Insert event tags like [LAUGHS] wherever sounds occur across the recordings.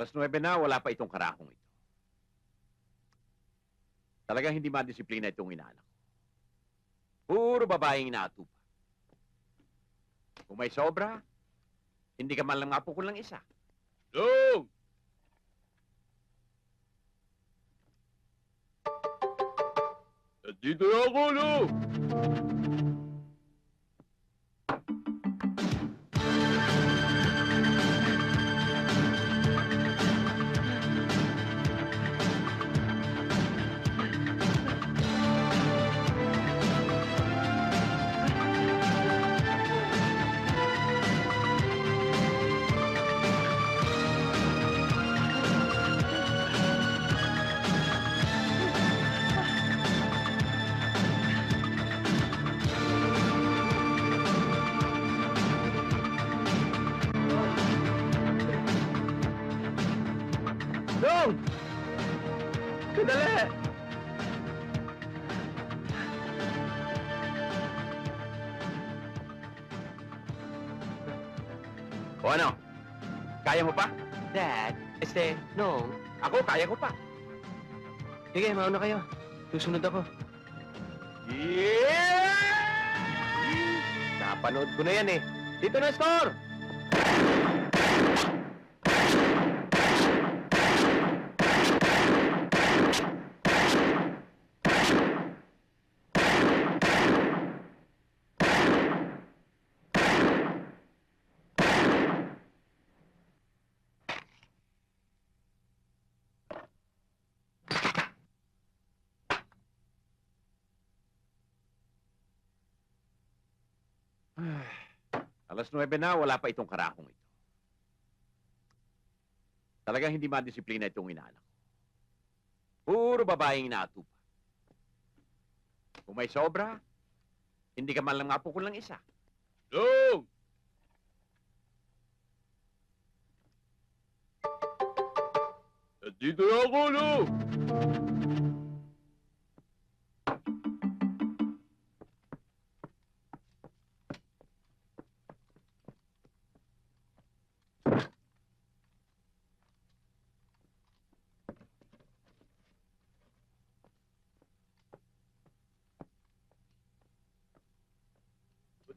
Alas 9 na, wala pa itong karahong ito. Talagang hindi madisiplina itong inaanak. Puro babaeng inaatupa. Kung may sobra, hindi ka man lang mapukul ng isa. Long! Nandito na ako, Long! Kadali! O ano? Kaya mo pa? Dad, este, no. Ako, kaya ko pa. Sige, mauna kayo. Susunod ako. Yeah! Napanood ko na yan eh. Dito na store! [SIGHS] Alas 9 na, wala pa itong karahong ito. Talagang hindi madisiplina itong inaanak. Puro babaeng inaatupa. Kung may sobra, hindi ka man lang mapukul ng isa. Long! Nandito na ako, Long!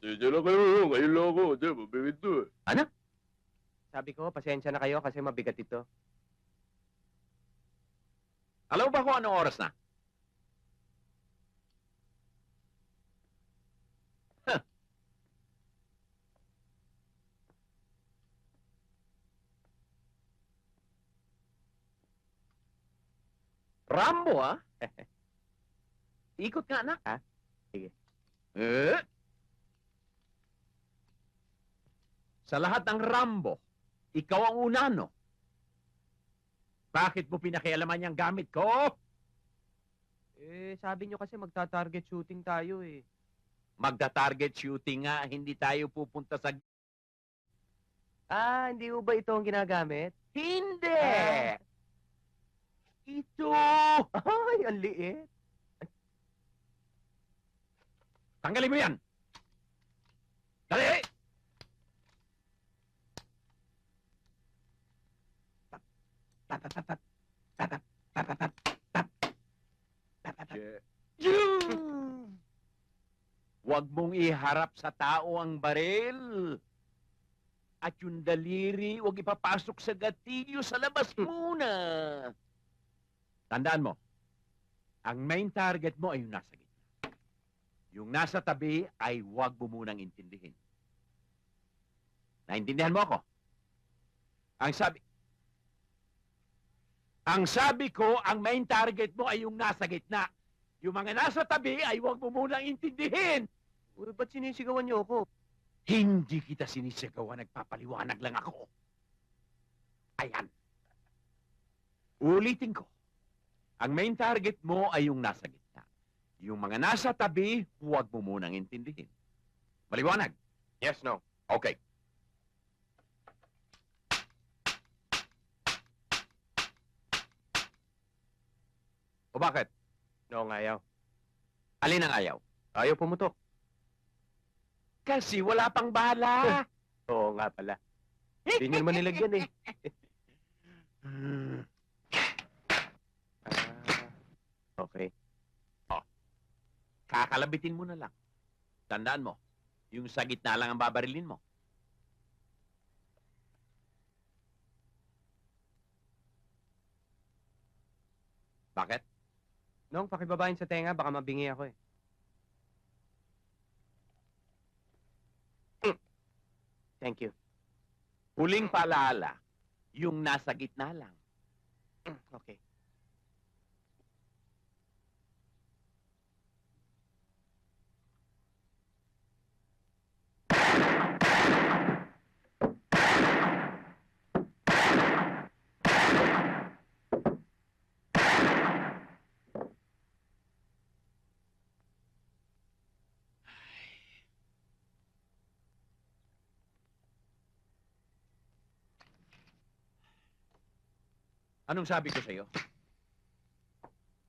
Pasensya na kayo. Ngayon lang ako. Kasi mabigat to eh. Sabi ko, pasensya na kayo kasi mabigat ito. Alam mo ba kung anong oras na? Huh. Rambo, ah? [LAUGHS] Ikot nga, anak. Ah, sige. Eh? Sa lahat ng Rambo, ikaw ang una, no? Bakit mo pinakialaman yung gamit ko? Eh, sabi nyo kasi magta-target shooting tayo eh. Magda-target shooting nga, hindi tayo pupunta sa... Ah, hindi ho ba ito ang ginagamit? Hindi! Ah. Ito! Ay, ang liit. Tanggalin mo yan! Dali! Huwag mong iharap sa tao ang baril. At yung daliri, huwag ipapasok sa gatilyo sa labas muna. Tandaan mo, ang main target mo ay yung nasa gitna. Yung nasa tabi ay huwag mo munang intindihin. Naintindihan mo ako? Ang sabi... Ang sabi ko, ang main target mo ay yung nasa gitna. Yung mga nasa tabi ay huwag mo munang intindihin. Uy, ba't sinisigawan nyo ako? Hindi kita sinisigawan, nagpapaliwanag lang ako. Ayan. Ulitin ko. Ang main target mo ay yung nasa gitna. Yung mga nasa tabi, huwag mo munang intindihin. Maliwanag? Yes, no. Okay. O bakit? No, ang ayaw. Alin ang ayaw? Ayaw pumutok. Kasi wala pang bala. [LAUGHS] Oo nga pala. Hindi nyo naman nilagyan eh. [LAUGHS] Ah, okay. Kakalabitin mo na lang. Tandaan mo, yung sa gitna lang ang babarilin mo. Bakit? Nong, pakibabain sa tenga, baka mabingi ako eh. [CLEARS THROAT] Thank you. Huling paalaala, yung nasa gitna lang. [CLEARS THROAT] Okay. Anong sabi ko sa'yo?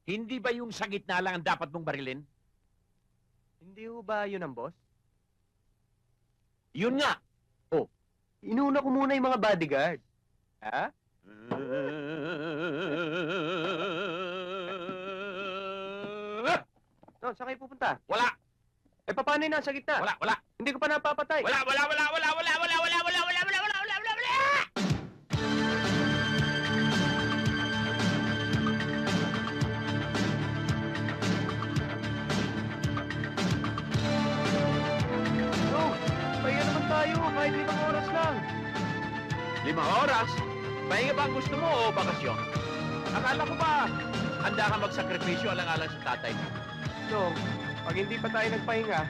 Hindi ba yung sa gitna lang ang dapat mong barilin? Hindi ho ba yun ang boss? Yun nga! Oh, inuna ko muna yung mga bodyguard. Ha? No, saan kayo pupunta? Wala! Eh, paano yung nasa gitna? Wala, wala! Hindi ko pa napapatay. Wala, wala, wala, wala, wala, wala, wala! Kahit limang oras lang. Limang oras? Pahinga ba ang gusto mo o bakasyon? Akala ko ba handa ka magsakripisyo alang-alang sa tatay mo? No, pag hindi pa tayo nagpahinga,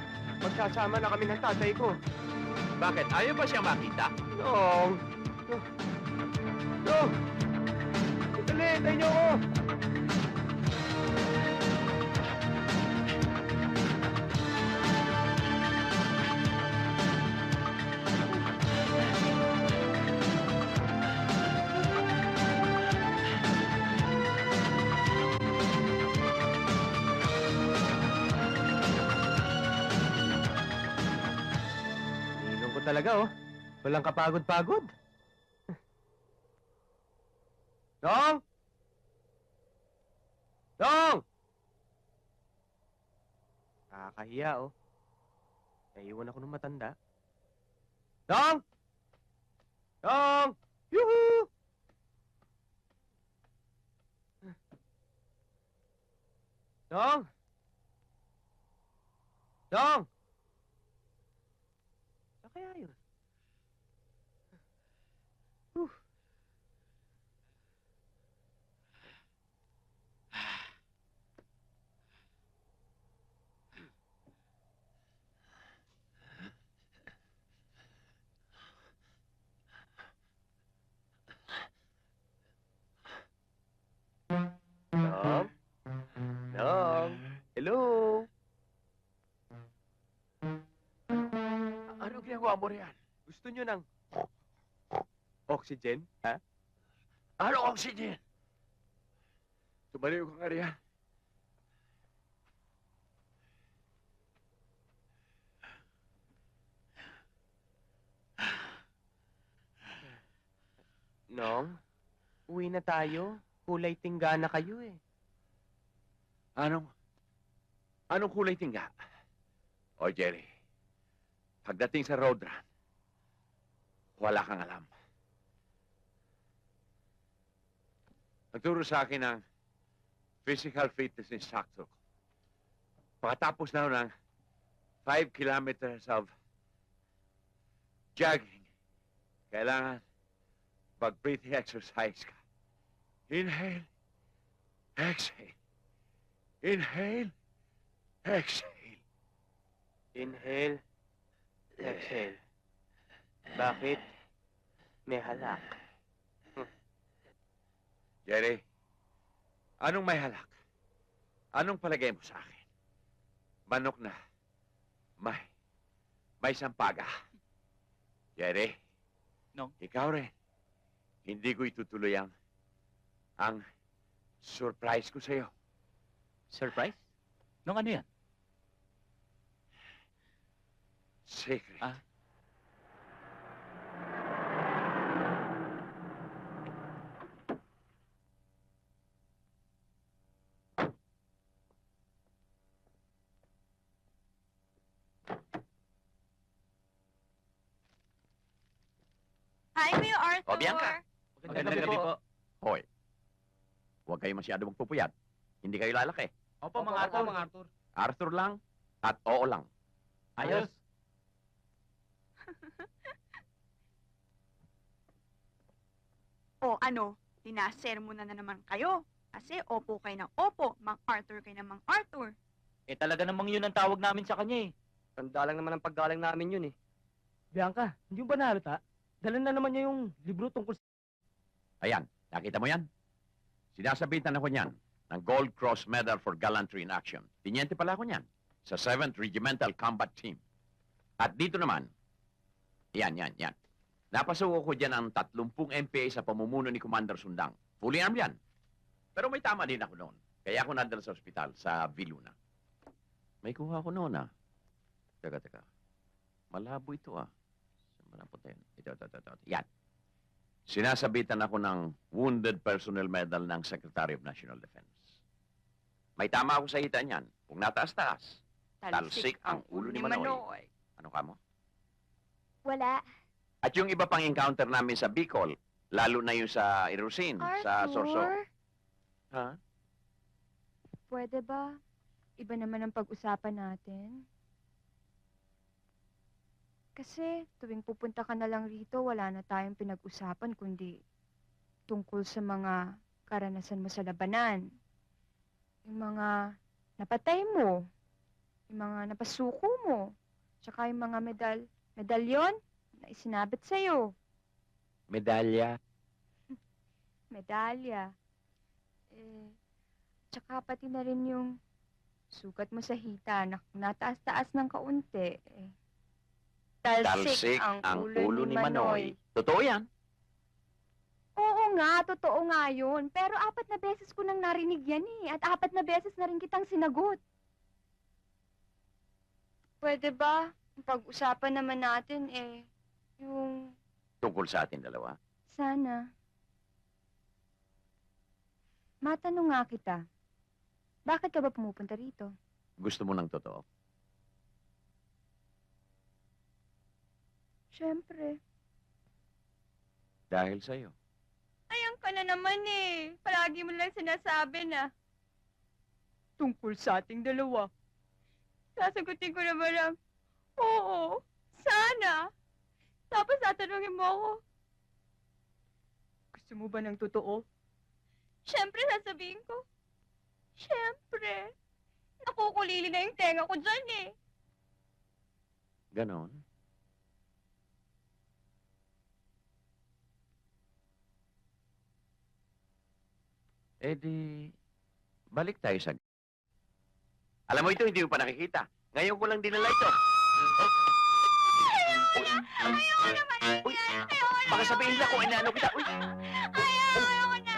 magsasama na kami ng tatay ko. Bakit? Ayaw ba siya makita? No. No. No. Dali, tayo niyo ako. Talaga, oh. Walang kapagod-pagod. Dong! Dong! Nakakahiya, oh. Naiwan ako ng matanda. Dong! Dong! Yuhu! Dong! Dong! Hi, are you? Riyan? Gusto nyo ng oxygen? Ha? Ano oxygen? Tumaliw ka nga riyan. Nong, uwi na tayo. Kulay tingga na kayo eh. Anong? Anong kulay tingga? O, Jerry, pagdating sa road wala kang alam. Nagturo sa akin ng physical fitness instructor ko. Pagkatapos na ng 5 kilometers of jogging, kailangan mag-breathing exercise ka. Inhale, exhale. Inhale, exhale. Inhale, exhale. Bakit? May halak. [LAUGHS] Jerry, anong may halak? Anong palagay mo sa akin? Manok na. May, may sampaga. Jerry. No. Ikaw rin. Hindi ko itutuloy ang, ang surprise ko sa'yo. Surprise? Nung ano yan? Secret. Ah. O, Bianca. Magandang gabi po. Hoy, huwag kayo masyado magpupuyat. Hindi kayo lalaki. Opo, mga Arthur. Arthur lang at oo lang. Ayos. O ano, tinasermon na naman kayo. Kasi opo kayo ng opo, Mang Arthur kayo ng Mang Arthur. Eh talaga namang yun ang tawag namin sa kanya eh. Tanda lang naman ang paggaling namin yun eh. Bianca, hindi mo ba nahalata? Dala na naman niya yung libro tungkol sa... Ayan, nakita mo yan? Sinasabitan ako niyan ng Gold Cross Medal for Gallantry in Action. Tinyente pala ako niyan sa 7th Regimental Combat Team. At dito naman, yan, yan, yan. Napasuko ko dyan ang 30 MPA sa pamumuno ni Commander Sundang. Fully armed yan. Pero may tama din ako noon. Kaya ako nadala sa ospital sa Viluna. May kuha ko noon ah. Teka, teka. Malabo ito ah. Saan ba napunta yun? Ito, ito, ito, ito. Yan. Sinasabitan ako ng Wounded Personnel Medal ng Secretary of National Defense. May tama ako sa hita niyan. Kung nataas-taas, Talsik ang ulo ni Manoy. ano ka mo? Wala. At yung iba pang encounter namin sa Bicol, lalo na yung sa Irusin, sa Sorso. Ha? pwede ba? Iba naman ang pag-usapan natin. Kasi tuwing pupunta ka na lang rito, wala na tayong pinag-usapan kundi tungkol sa mga karanasan mo sa labanan. Yung mga napatay mo, yung mga napasuko mo, tsaka yung mga medal, medalyon na isinabit sa'yo. Medalya. [LAUGHS] medalya. Eh, tsaka pati na rin yung sukat mo sa hita na nataas-taas ng kaunti. Eh, Talsik ang, ulo ni Manoy. Totoo yan. Oo nga, totoo nga yun. Pero apat na beses ko nang narinig yan eh. At apat na beses na rin kitang sinagot. Pwede ba? Ang Pag-usapan naman natin eh, yung Tungkol sa atin dalawa. sana. Matanong nga kita, bakit ka ba pumupunta rito? Gusto mo ng totoo? Siyempre. Dahil sa'yo. Ayan ka na naman eh. Palagi mo lang sinasabi na. Tungkol sa ating dalawa. Sasagutin ko naman lang, oo, sana. Tapos tatanungin mo ako, gusto mo ba ng totoo? Siyempre sasabihin ko, siyempre. Nakukulili na yung tenga ko dyan eh. Ganon. Eh di, balik tayo sa... Alam mo ito, hindi mo pa nakikita. Ngayon ko lang dinala ito. Oh. Uy, baka sabihin nila kung inaano kita. Uy, Ayoko na.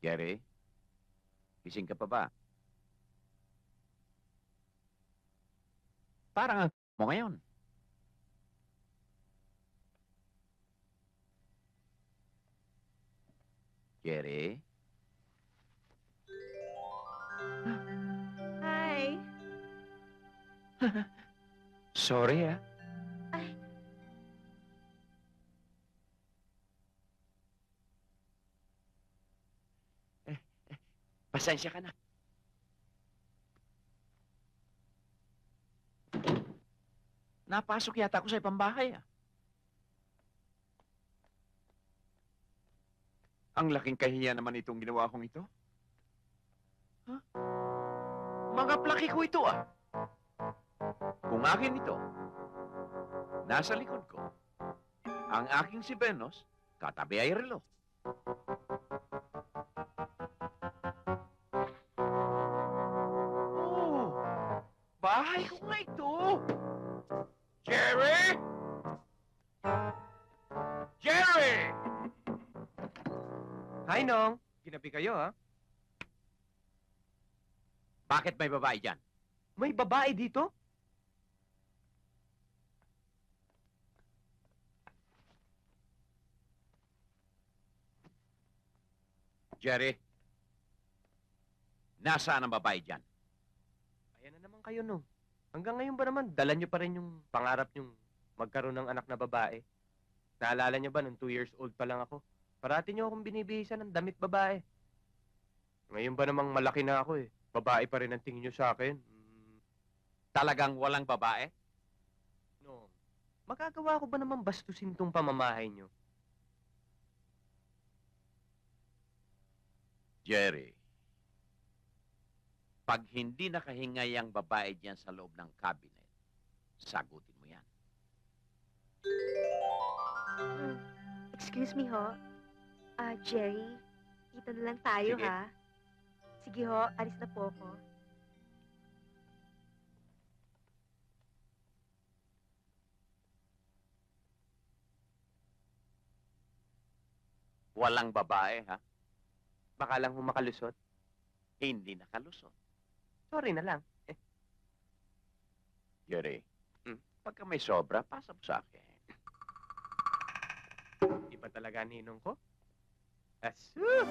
Gary, gising ka pa ba? Parang ang mo ngayon. Gary? Hi. [LAUGHS] Sorry ah. Ay. Eh, eh, pasensya ka na. Napasok yata ako sa ibang bahay ah. Ang laking kahiya naman itong ginawa kong ito. Ha? Mga plaki ko ito ah. Kung akin ito, nasa likod ko, ang aking si Benos, katabi ay relo. Oh, bahay ko nga ito. Ninong, ginabi kayo ha? Bakit may babae dyan? May babae dito? Jerry, nasaan ang babae dyan? Ayan na naman kayo, no. Hanggang ngayon ba naman, dala nyo pa rin yung pangarap yung magkaroon ng anak na babae? Naalala nyo ba, nung two years old pa lang ako, parati nyo akong binibihisan ng damit babae. Ngayon ba namang malaki na ako eh. Babae pa rin ang tingin nyo sa akin. Mm, Talagang walang babae? no. Magagawa ko ba naman bastusin tong pamamahay nyo? Jerry, pag hindi nakahingay ang babae diyan sa loob ng cabinet, sagutin mo yan. Hmm. Excuse me ho. Ah, Jerry, dito na lang tayo Sige. ha. Sige ho, alis na po ako. Walang babae, ha? Baka lang humakalusot. Hindi nakalusot. Sorry na lang. Jerry, Hmm. pagka may sobra, pasa mo sa akin. Iba talaga ninong ko. Achoo!